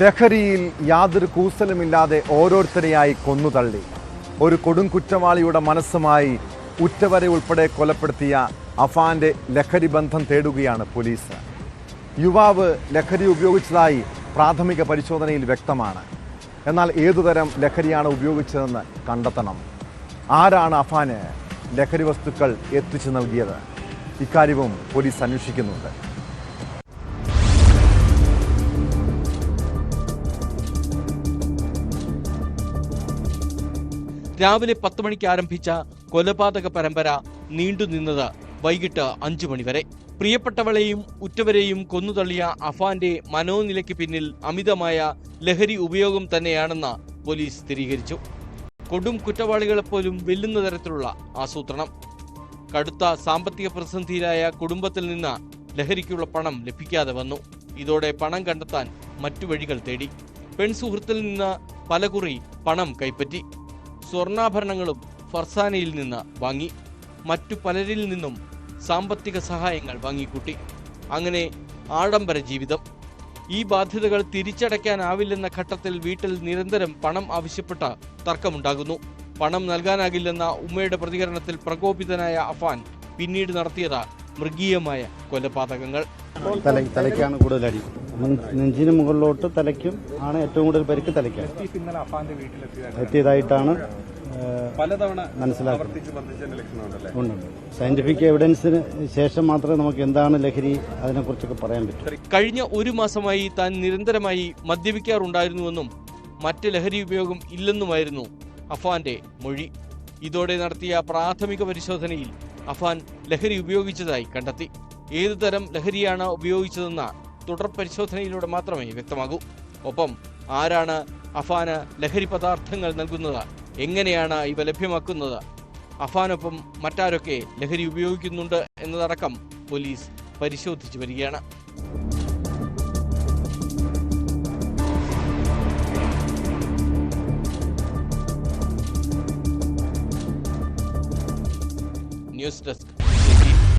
ലഹരിയിൽ യാതൊരു കൂസലുമില്ലാതെ ഓരോരുത്തരെയായി കൊന്നുതള്ളി. ഒരു കൊടും കുറ്റവാളിയുടെ മനസ്സുമായി ഉറ്റവരെ ഉൾപ്പെടെ കൊലപ്പെടുത്തിയ അഫാന്റെ ലഹരി ബന്ധം തേടുകയാണ് പോലീസ്. യുവാവ് ലഹരി ഉപയോഗിച്ചതായി പ്രാഥമിക പരിശോധനയിൽ വ്യക്തമാണ്. എന്നാൽ ഏതുതരം ലഹരിയാണ് ഉപയോഗിച്ചതെന്ന് കണ്ടെത്തണം. ആരാണ് അഫാന് ലഹരി വസ്തുക്കൾ എത്തിച്ചു നൽകിയത്? ഇക്കാര്യവും പോലീസ് അന്വേഷിക്കുന്നുണ്ട്. രാവിലെ പത്ത് മണിക്ക് ആരംഭിച്ച കൊലപാതക പരമ്പര നീണ്ടുനിന്നത് വൈകിട്ട് അഞ്ചു മണിവരെ പ്രിയപ്പെട്ടവളെയും ഉറ്റവരെയും കൊന്നുതള്ളിയ അഫാന്റെ മനോനിലയ്ക്ക് പിന്നിൽ അമിതമായ ലഹരി ഉപയോഗം തന്നെയാണെന്ന് പോലീസ് സ്ഥിരീകരിച്ചു. കൊടും കുറ്റവാളികളെപ്പോലും വെല്ലുന്ന തരത്തിലുള്ള ആസൂത്രണം. കടുത്ത സാമ്പത്തിക പ്രതിസന്ധിയിലായ കുടുംബത്തിൽ നിന്ന് ലഹരിക്കുള്ള പണം ലഭിക്കാതെ വന്നു. ഇതോടെ പണം കണ്ടെത്താൻ മറ്റു വഴികൾ തേടി. പെൺസുഹൃത്തിൽ നിന്ന് പലകുറി പണം കൈപ്പറ്റി. സ്വർണാഭരണങ്ങളും ഫർസാനയിൽ നിന്ന് വാങ്ങി മറ്റു പലരിൽ നിന്നും സാമ്പത്തിക സഹായങ്ങൾ വാങ്ങിക്കൂട്ടി. അങ്ങനെ ആഡംബര ജീവിതം. ഈ ബാധ്യതകൾ തിരിച്ചടയ്ക്കാനാവില്ലെന്ന ഘട്ടത്തിൽ വീട്ടിൽ നിരന്തരം പണം ആവശ്യപ്പെട്ട തർക്കമുണ്ടാകുന്നു. പണം നൽകാനാകില്ലെന്ന ഉമ്മയുടെ പ്രതികരണത്തിൽ പ്രകോപിതനായ അഫാൻ പിന്നീട് നടത്തിയത് മൃഗീയമായ കൊലപാതകങ്ങൾ. തല തലയ്ക്കാണ് കൂടുതൽ അടി നെഞ്ച് നെഞ്ചിന് മുകളിലോട്ട് തലയ്ക്കും ആണ് ഏറ്റവും കൂടുതൽ പരിക്ക് വീട്ടിലെത്തിയതായിട്ട് എത്തിയതായിട്ടാണ് പലതവണ ഉണ്ട് സയന്റിഫിക് എവിഡൻസിന് ശേഷം മാത്രമേ നമുക്ക് എന്താണ് ലഹരി അതിനെക്കുറിച്ചൊക്കെ പറയാൻ പറ്റൂ. കഴിഞ്ഞ ഒരു മാസമായി താൻ നിരന്തരമായി മദ്യപിക്കാറുണ്ടായിരുന്നുവെന്നും മറ്റ് ലഹരി ഉപയോഗം ഇല്ലെന്നുമായിരുന്നു അഫാന്റെ മൊഴി. ഇതോടെ നടത്തിയ പ്രാഥമിക പരിശോധനയിൽ അഫാൻ ലഹരി ഉപയോഗിച്ചതായി കണ്ടെത്തി. ഏതു തരം ലഹരിയാണ് ഉപയോഗിച്ചതെന്ന തുടർ പരിശോധനയിലൂടെ മാത്രമേ വ്യക്തമാകൂ. ഒപ്പം ആരാണ് അഫാന് ലഹരി പദാർത്ഥങ്ങൾ നൽകുന്നത് എങ്ങനെയാണ് ഇവ ലഭ്യമാക്കുന്നത്? അഫാനൊപ്പം മറ്റാരൊക്കെ ലഹരി ഉപയോഗിക്കുന്നുണ്ട് എന്നതടക്കം പോലീസ് പരിശോധിച്ചു വരികയാണ്. News desk.